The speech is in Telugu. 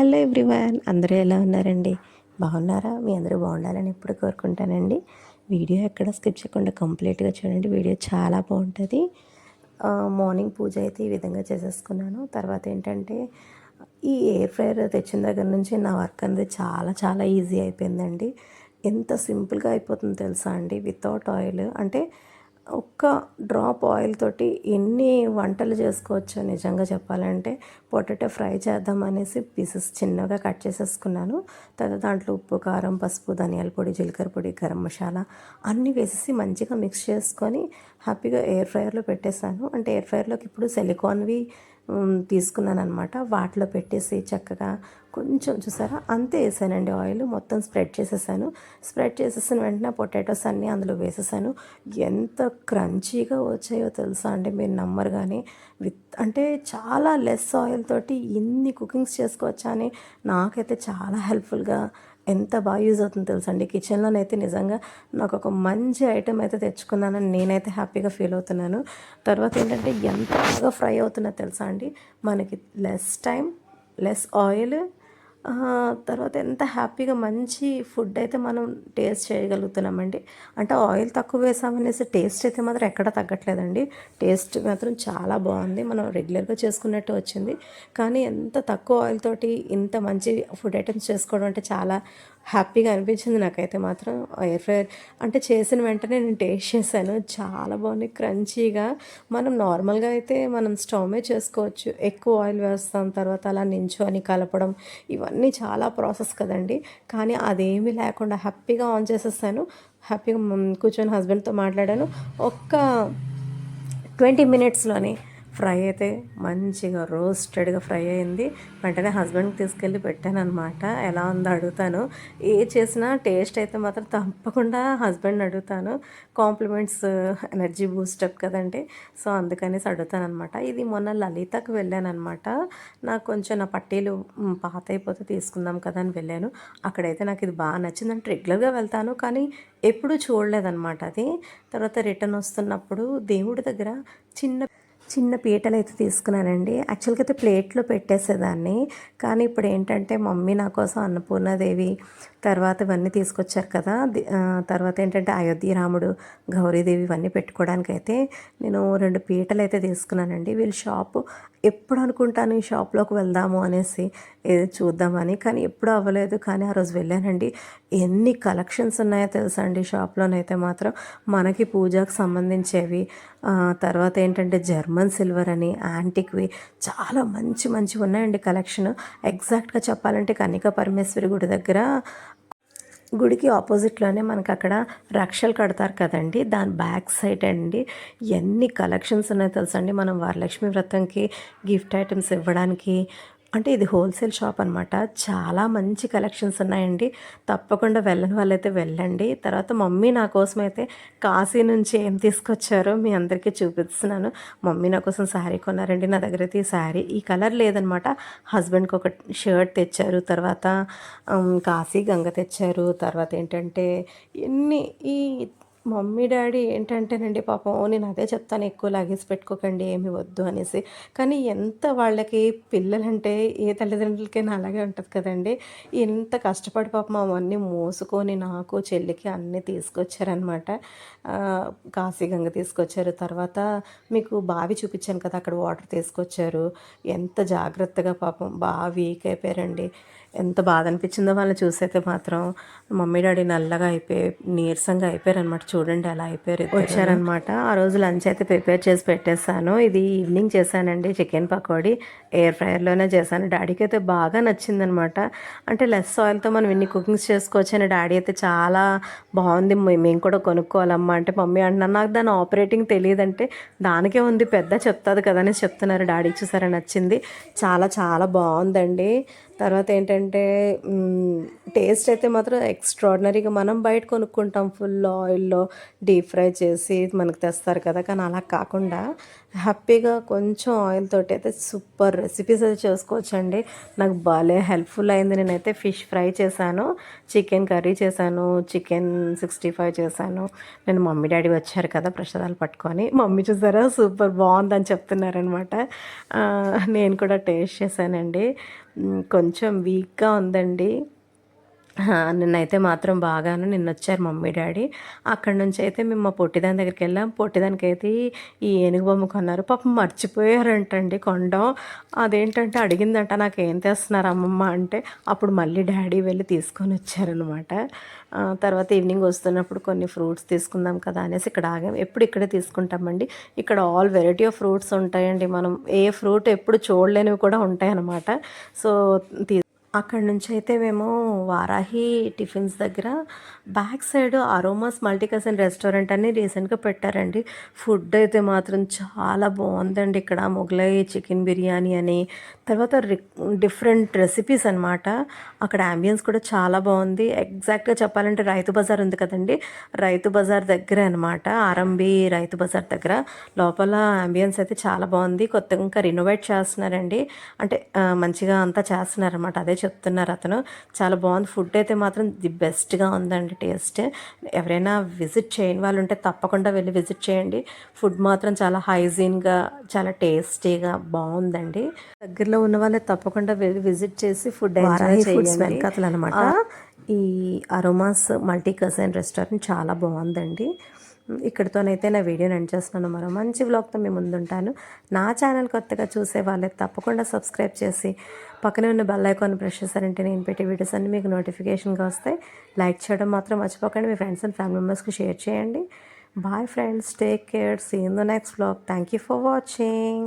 హలో ఎవ్రీవన్ అందరూ ఎలా ఉన్నారండి? బాగున్నారా? మీ అందరూ బాగుండాలని ఎప్పుడు కోరుకుంటానండి. వీడియో ఎక్కడ స్కిప్ చేయకుండా కంప్లీట్గా చూడండి. వీడియో చాలా బాగుంటుంది. మార్నింగ్ పూజ అయితే ఈ విధంగా చేసేసుకున్నాను. తర్వాత ఏంటంటే ఈ ఎయిర్ ఫ్రైయర్ తెచ్చిన దగ్గర నుంచి నా వర్క్ అనేది చాలా చాలా ఈజీ అయిపోయిందండి. ఎంత సింపుల్గా అయిపోతుందో తెలుసా అండి? Without oil. అంటే ఒక్క డ్రాప్ ఆయిల్ తోటి ఎన్ని వంటలు చేసుకోవచ్చు నిజంగా చెప్పాలంటే పొటాటో ఫ్రై చేద్దాం అనేసి పీసెస్ చిన్నగా కట్ చేసేసుకున్నాను. తర్వాత దాంట్లో ఉప్పు కారం పసుపు ధనియాల పొడి జీలకర్ర పొడి గరం మసాలా అన్నీ వేసేసి మంచిగా మిక్స్ చేసుకొని హ్యాపీగా ఎయిర్ ఫ్రైయర్లో పెట్టేశాను. అంటే ఎయిర్ ఫ్రైయర్లోకి ఇప్పుడు సెలికాన్వి తీసుకున్నాను అనమాట వాటిలో పెట్టేసి చక్కగా కొంచెం చూసారా? అంతే వేసానండి ఆయిల్. మొత్తం స్ప్రెడ్ చేసేసాను. స్ప్రెడ్ చేసేసిన వెంటనే పొటాటోస్ అన్నీ అందులో వేసేసాను. ఎంత క్రంచీగా వచ్చాయో తెలుసా అండి? మీరు నమ్మరు కానీ విత్ అంటే చాలా లెస్ ఆయిల్ తోటి ఇన్ని కుకింగ్స్ చేసుకోవచ్చా అని నాకైతే చాలా హెల్ప్ఫుల్గా ఎంత బాగా యూజ్ అవుతుందో తెలుసండి కిచెన్లోనైతే నిజంగా నాకు ఒక మంచి ఐటెం అయితే తెచ్చుకున్నానని నేనైతే హ్యాపీగా ఫీల్ అవుతున్నాను. తర్వాత ఏంటంటే ఎంత బాగా ఫ్రై అవుతుందో తెలుసా అండి? మనకి లెస్ టైం లెస్ ఆయిల్ తర్వాత ఎంత హ్యాపీగా మంచి ఫుడ్ అయితే మనం టేస్ట్ చేయగలుగుతున్నామండి. అంటే ఆయిల్ తక్కువ వేసామనేసి టేస్ట్ అయితే మాత్రం ఎక్కడ తగ్గట్లేదండి. టేస్ట్ మాత్రం చాలా బాగుంది. మనం రెగ్యులర్గా చేసుకున్నట్టు వచ్చింది. కానీ ఎంత తక్కువ ఆయిల్ తోటి ఇంత మంచి ఫుడ్ ఐటమ్స్ చేసుకోవడం అంటే చాలా హ్యాపీగా అనిపించింది నాకైతే మాత్రం. ఎయిర్ ఫ్రైయర్ అంటే చేసిన వెంటనే నేను టేస్ట్ చేశాను. చాలా బాగుంది. క్రంచీగా మనం నార్మల్గా అయితే మనం స్టవ్ మీద చేసుకోవచ్చు. ఎక్కువ ఆయిల్ వేస్తాం. తర్వాత అలా నించొని కలపడం ఇవన్నీ చాలా ప్రాసెస్ కదండి. కానీ అదేమీ లేకుండా హ్యాపీగా ఆన్ చేసేసాను. హ్యాపీగా కూర్చొని హస్బెండ్తో మాట్లాడాను. ఒక్క ట్వంటీ మినిట్స్లోనే ఫ్రై అయితే మంచిగా రోస్టెడ్గా ఫ్రై అయింది. వెంటనే హస్బెండ్కి తీసుకెళ్ళి పెట్టాను అనమాట ఎలా ఉందో అడుగుతాను. ఏ చేసినా టేస్ట్ అయితే మాత్రం తప్పకుండా హస్బెండ్ అడుగుతాను. కాంప్లిమెంట్స్ ఎనర్జీ బూస్టప్ కదండి. సో అందుకనేసి అడుగుతాను అనమాట ఇది మొన్న లలితకు వెళ్ళాను అనమాట నాకు కొంచెం నా పట్టీలు పాత అయిపోతే తీసుకుందాం కదా అని వెళ్ళాను. అక్కడైతే నాకు ఇది బాగా నచ్చింది. అంటే రెగ్యులర్గా వెళ్తాను కానీ ఎప్పుడూ చూడలేదన్నమాట అది. తర్వాత రిటర్న్ వస్తున్నప్పుడు దేవుడి దగ్గర చిన్న చిన్న పీటలు అయితే తీసుకున్నానండి. యాక్చువల్గా అయితే ప్లేట్లో పెట్టేసేదాన్ని. కానీ ఇప్పుడు ఏంటంటే మమ్మీ నా కోసం అన్నపూర్ణాదేవి తర్వాత ఇవన్నీ తీసుకొచ్చారు కదా. తర్వాత ఏంటంటే అయోధ్య రాముడు గౌరీదేవి ఇవన్నీ పెట్టుకోవడానికి అయితే నేను రెండు పీటలు అయితే తీసుకున్నానండి. వీళ్ళ షాపు ఎప్పుడు అనుకుంటాను ఈ షాప్లోకి వెళ్దాము అనేసి ఏదో చూద్దామని కానీ ఎప్పుడు అవ్వలేదు. కానీ ఆ రోజు వెళ్ళానండి. ఎన్ని కలెక్షన్స్ ఉన్నాయో తెలుసా అండి షాప్లోనైతే మాత్రం. మనకి పూజకు సంబంధించేవి తర్వాత ఏంటంటే జర్మన్ సిల్వర్ అని యాంటిక్వి చాలా మంచి మంచి ఉన్నాయండి కలెక్షన్. ఎగ్జాక్ట్గా చెప్పాలంటే కన్నిక పరమేశ్వరి గుడి దగ్గర గుడికి ఆపోజిట్లోనే మనకు అక్కడ రక్షలు కడతారు కదండి. దాని బ్యాక్ సైడ్ అండి ఎన్ని కలెక్షన్స్ ఉన్నాయో తెలుసండి మనం వరలక్ష్మి వ్రతంకి గిఫ్ట్ ఐటమ్స్ ఇవ్వడానికి అంటే ఇది హోల్సేల్ షాప్ అనమాట చాలా మంచి కలెక్షన్స్ ఉన్నాయండి. తప్పకుండా వెళ్ళని వాళ్ళైతే వెళ్ళండి. తర్వాత మమ్మీ నా కోసం అయితే కాశీ నుంచి ఏం తీసుకొచ్చారో మీ అందరికీ చూపిస్తున్నాను. మమ్మీ నా కోసం శారీ కొన్నారండి. నా దగ్గర అయితే ఈ శారీ ఈ కలర్ లేదనమాట హస్బెండ్కి ఒక షర్ట్ తెచ్చారు. తర్వాత కాశీ గంగ తెచ్చారు. తర్వాత ఏంటంటే ఎన్ని ఈ మమ్మీ డాడీ ఏంటంటేనండి పాపం నేను అదే చెప్తాను ఎక్కువ లగేజ్ పెట్టుకోకండి ఏమి వద్దు అనేసి. కానీ ఎంత వాళ్ళకి పిల్లలంటే ఏ తల్లిదండ్రులకైనా అలాగే ఉంటుంది కదండి. ఎంత కష్టపడి పాపం అవన్నీ మోసుకొని నాకు చెల్లికి అన్నీ తీసుకొచ్చారనమాట కాశీగంగ తీసుకొచ్చారు. తర్వాత మీకు బావి చూపించాను కదా అక్కడ వాటర్ తీసుకొచ్చారు. ఎంత జాగ్రత్తగా పాపం బాగా వీక్ అయిపోయారండి. ఎంత బాధ అనిపించిందో వాళ్ళని చూసైతే మాత్రం మమ్మీ డాడీ నల్లగా అయిపోయి నీరసంగా అయిపోయారు అనమాట చూడండి అలా అయిపోయారు వచ్చారనమాట ఆ రోజు లంచ్ అయితే ప్రిపేర్ చేసి పెట్టేశాను. ఇది ఈవినింగ్ చేశానండి చికెన్ పకోడీ. ఎయిర్ ఫ్రైయర్లోనే చేశాను. డాడీకి అయితే బాగా నచ్చిందనమాట అంటే లెస్ ఆయిల్తో మనం ఇన్ని కుకింగ్స్ చేసుకోవచ్చు అని డాడీ అయితే చాలా బాగుంది. మేము కూడా కొనుక్కోవాలమ్మా అంటే మమ్మీ అంటున్నాను నాకు దాని ఆపరేటింగ్ తెలియదంటే దానికే ఉంది పెద్ద చెప్తుంది కదా అని చెప్తున్నారు. డాడీ చూసారా నచ్చింది. చాలా చాలా బాగుందండి. తర్వాత ఏంటంటే టేస్ట్ అయితే మాత్రం ఎక్స్ట్రాడినరీగా మనం బయట కొనుక్కుంటాం ఫుల్ ఆయిల్లో డీప్ ఫ్రై చేసి మనకు తెస్తారు కదా. కానీ అలా కాకుండా హ్యాపీగా కొంచెం ఆయిల్ తోటి అయితే సూపర్ రెసిపీస్ అయితే చేసుకోవచ్చండి. నాకు భలే హెల్ప్ఫుల్ అయింది. నేనైతే ఫిష్ ఫ్రై చేశాను చికెన్ కర్రీ చేశాను చికెన్ సిక్స్టీ ఫైవ్ చేశాను. నేను మమ్మీ డాడీ వచ్చారు కదా ప్రసాదాలు పట్టుకొని. మమ్మీ చూసారా? సూపర్ బాగుందని చెప్తున్నారనమాట నేను కూడా టేస్ట్ చేశానండి. కొంచెం వీక్ వీక్గా ఉందండి. నిన్నైతే మాత్రం బాగాను. నిన్న వచ్చారు మమ్మీ డాడీ. అక్కడ నుంచి అయితే మేము మా పొట్టిదాని దగ్గరికి వెళ్ళాం. పొట్టిదానికి అయితే ఈ ఏనుగు బొమ్మ కొన్నారు. పాపం మర్చిపోయారంటండి కొండం. అదేంటంటే అడిగిందంట నాకు ఏం తెస్తున్నారు అమ్మమ్మ? అంటే అప్పుడు మళ్ళీ డాడీ వెళ్ళి తీసుకొని వచ్చారనమాట. తర్వాత ఈవినింగ్ వస్తున్నప్పుడు కొన్ని ఫ్రూట్స్ తీసుకుందాం కదా అనేసి ఇక్కడ ఆగాం. ఎప్పుడు ఇక్కడే తీసుకుంటామండి. ఇక్కడ ఆల్ వెరైటీ ఆఫ్ ఫ్రూట్స్ ఉంటాయండి. మనం ఏ ఫ్రూట్ ఎప్పుడు చూడలేనివి కూడా ఉంటాయన్నమాట. సో తీ అక్కడ నుంచి అయితే మేము వారాహి టిఫిన్స్ దగ్గర back side Aromas multicuisine restaurant అని రీసెంట్గా పెట్టారండి. ఫుడ్ అయితే మాత్రం చాలా బాగుందండి. ఇక్కడ మొగలై చికెన్ బిర్యానీ అని తర్వాత డిఫరెంట్ రెసిపీస్ అనమాట అక్కడ అంబియన్స్ కూడా చాలా బాగుంది. ఎగ్జాక్ట్గా చెప్పాలంటే రైతు బజార్ ఉంది కదండి. రైతు బజార్ దగ్గర అనమాట ఆరంభి రైతు బజార్ దగ్గర. లోపల అంబియన్స్ అయితే చాలా బాగుంది. కొత్తగా ఇంకా రినోవేట్ చేస్తున్నారండి. అంటే మంచిగా అంతా చేస్తున్నారన్నమాట. అదే చెప్తున్నారు అతను. చాలా బాగుంది. ఫుడ్ అయితే మాత్రం ది బెస్ట్గా ఉందండి టేస్ట్. ఎవరైనా విజిట్ చేయని వాళ్ళు ఉంటే తప్పకుండా వెళ్ళి విజిట్ చేయండి. ఫుడ్ మాత్రం చాలా హైజీన్గా చాలా టేస్టీగా బాగుందండి. దగ్గరలో ఉన్న వాళ్ళే తప్పకుండా వెళ్ళి విజిట్ చేసి ఫుడ్ ఎంజాయ్ చేయండి. వెనకాతలు అనమాట ఈ అరోమాస్ మల్టీ కజన్ రెస్టారెంట్ చాలా బాగుందండి. ఇక్కడితోనైతే నా వీడియోని ఎండ్ చేస్తున్నాను. మరో మంచి వ్లాగ్తో మేము ముందుంటాను. నా ఛానల్ కొత్తగా చూసే వాళ్ళే తప్పకుండా సబ్స్క్రైబ్ చేసి పక్కనే ఉన్న బెల్ ఐకాన్ ప్రెస్ చేశారంటే నేను పెట్టే వీడియోస్ అన్ని మీకు నోటిఫికేషన్గా వస్తాయి. లైక్ చేయడం మాత్రం మర్చిపోకండి. మీ ఫ్రెండ్స్ అండ్ ఫ్యామిలీ మెంబర్స్కి షేర్ చేయండి. Bye friends take care see in the next vlog thank you for watching